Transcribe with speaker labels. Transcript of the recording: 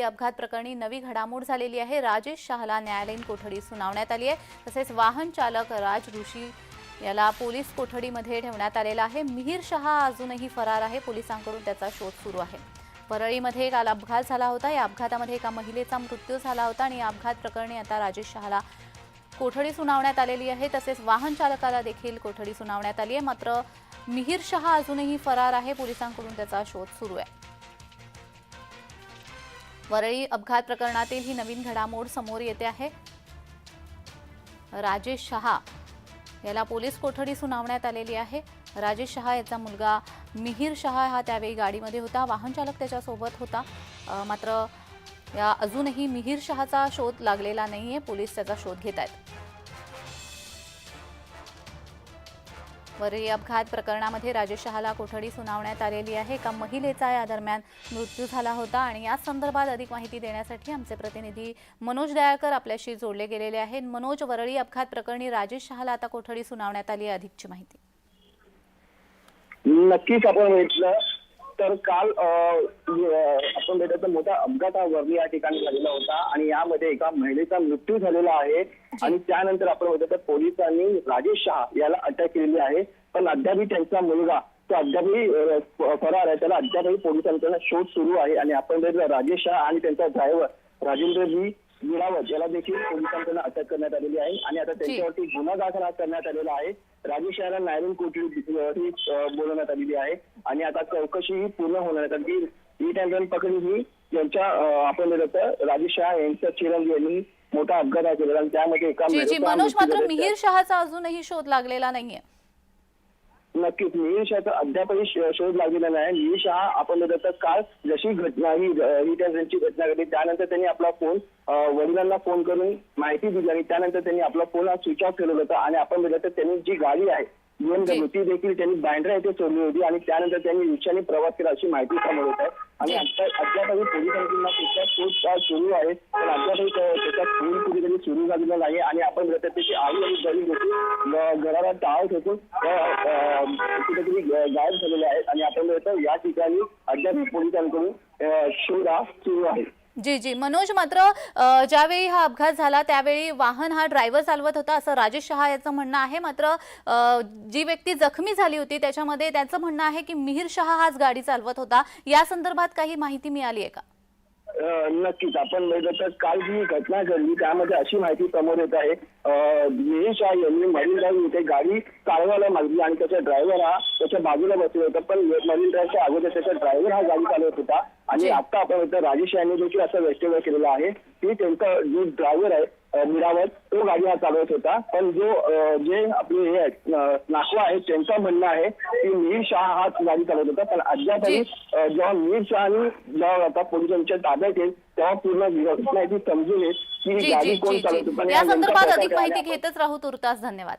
Speaker 1: वरळी अपघात प्रकरणी नवी घडामोड झालेली आहे. राजेश शहाला न्यायालयीन कोठडी सुनावण्यात आली आहे. तसेच वाहन चालक राज ऋषी याला पोलीस कोठडीमध्ये ठेवण्यात आलेला आहे. मिहीर शहा अजूनही फरार आहे. पोलिसांकडून त्याचा शोध सुरू आहे. परळीमध्ये काल अपघात झाला होता. या अपघातामध्ये एका महिलेचा मृत्यू झाला होता आणि या अपघात प्रकरणी आता राजेश शहाला कोठडी सुनावण्यात आलेली आहे. तसेच वाहन चालकाला देखील कोठडी सुनावण्यात आली आहे. मात्र मिहीर शहा अजूनही फरार आहे. पोलिसांकडून त्याचा शोध सुरू आहे. वरळी अपघात प्रकरणातील ही नवीन घडामोड समोर येते आहे. राजेश शहा याला पोलीस कोठडी सुनावण्यात आलेली आहे. राजेश शहा याचा मुलगा मिहीर शहा हा त्यावेळी गाडीमध्ये होता. वाहन चालक त्याच्यासोबत होता. मात्र या अजूनही मिहीर शहाचा शोध लागलेला नाही आहे पोलीस त्याचा शोध घेत आहेत वरळी अपघात प्रकरणामध्ये राजेश शहाला कोठडी सुनावण्यात आलेली आहे. एका महिलेचा या दरम्यान मृत्यू झाला होता आणि या संदर्भात अधिक माहिती देण्यासाठी आमचे प्रतिनिधी मनोज दयाळकर आपल्याशी जोडले गेलेले आहेत. मनोज वरळी अपघात प्रकरणी राजेश शहाला आता कोठडी सुनावण्यात आली आहे अधिकची माहिती.
Speaker 2: नक्कीच आपण बघितलं तर काल आपण तर मोठा अपघात हा वर्ली या ठिकाणी झालेला होता आणि यामध्ये एका महिलेचा मृत्यू झालेला आहे आणि त्यानंतर आपण बघितलं तर पोलिसांनी राजेश शहा याला अटक केलेली आहे. पण अद्यापही त्यांचा मुलगा तो अद्यापही फरार आहे. त्याला अद्यापही पोलिसांचा शोध सुरू आहे. आणि आपण राजेश शहा आणि त्यांचा ड्रायव्हर राजेंद्र जी गिरावत याला देखील पोलिसांकडून अटक करण्यात आलेली आहे. आणि आता त्यांच्यावरती गुन्हा दाखल करण्यात आलेला आहे. राजेश याला न्यायालयीन कोठडी ही बोलवण्यात आलेली आहे. आणि आता चौकशी ही पूर्ण होणार आहे. कारण की ई टँकर पकडली ही यांच्या आपण राजेश शहा यांच्या चिरंजीव यांनी मोठा अपघात केलेला आणि त्यामध्ये एका
Speaker 1: मनोज मात्र. मिहीर शहाचा अजूनही शोध लागलेला नाहीये.
Speaker 2: नक्कीच मिहीर शहाचा अद्यापही शोध लागलेला नाही. मिहीर हा आपण बघितलं काल जशी घटना ही ही त्या त्यांची घटना घडली त्यानंतर त्यांनी आपला फोन वडिलांना फोन करून माहिती दिली आणि त्यानंतर त्यांनी आपला फोन हा स्विच ऑफ केलेला होता आणि आपण बघितलं तर त्यांनी जी गाडी आहे BMW ती देखील त्यांनी बँड्रा येथे सोडली होती आणि त्यानंतर त्यांनी रिक्षाने प्रवास केला अशी माहिती समोर येत आहे. आणि आता अद्यापही पोलिसांकडून त्याचा शोध सुरू आहे पण अद्यापही त्या- त्याचा खून कुठेतरी सुरू झालेला नाही आणि आपण त्याची आई आणि गरीब होती घराला टाळ अं, कुठेतरी गायब झालेले आहेत. आणि आपण या ठिकाणी अद्याप पोलिसांकडून शोध सुरू आहे.
Speaker 1: जी जी. मनोज मात्र ज्यावेळी हा अपघात झाला त्यावेळी वाहन हा ड्रायव्हर चालवत होता असं राजेश शहा याचं म्हणणं आहे. मात्र जी व्यक्ती जखमी झाली होती त्याच्यामध्ये त्याचं म्हणणं आहे की मिहीर शहा हाच गाडी चालवत होता. या संदर्भात काही माहिती मिळाली आहे का?
Speaker 2: नक्कीच. आपण बघितलं तर काल जी घटना घडली त्यामध्ये अशी माहिती समोर येत आहे. मिहीर शाह यांनी मरीन ड्राईव्ह इथे गाडी चालवायला मागली आणि त्याचा ड्रायव्हर हा त्याच्या बाजूला बसला होता. पण मरीन ड्राईव्हच्या अगोदर त्याचा ड्रायव्हर हा गाडी चालवत होता. आणि आता आपण राजेश यांनी देखील असं वक्तव्य केलेलं आहे. की त्यांचा जो ड्रायव्हर आहे मिरावत तो गाडी हा चालवत होता. पण जो जे आपले हे आहेत अं, नाखवा आहेत त्यांचं म्हणणं आहे की मिहीर शाह हाच गाडी चालवत होता. पण अद्यापही जेव्हा मिहीर शहानी जेव्हा आता पोलिसांच्या ताब्यात येईल तेव्हा पूर्ण ती समजून येईल की गाडी कोण चालवत होतं. या
Speaker 1: संदर्भात अधिक माहिती घेतच राहू तुर्तास धन्यवाद.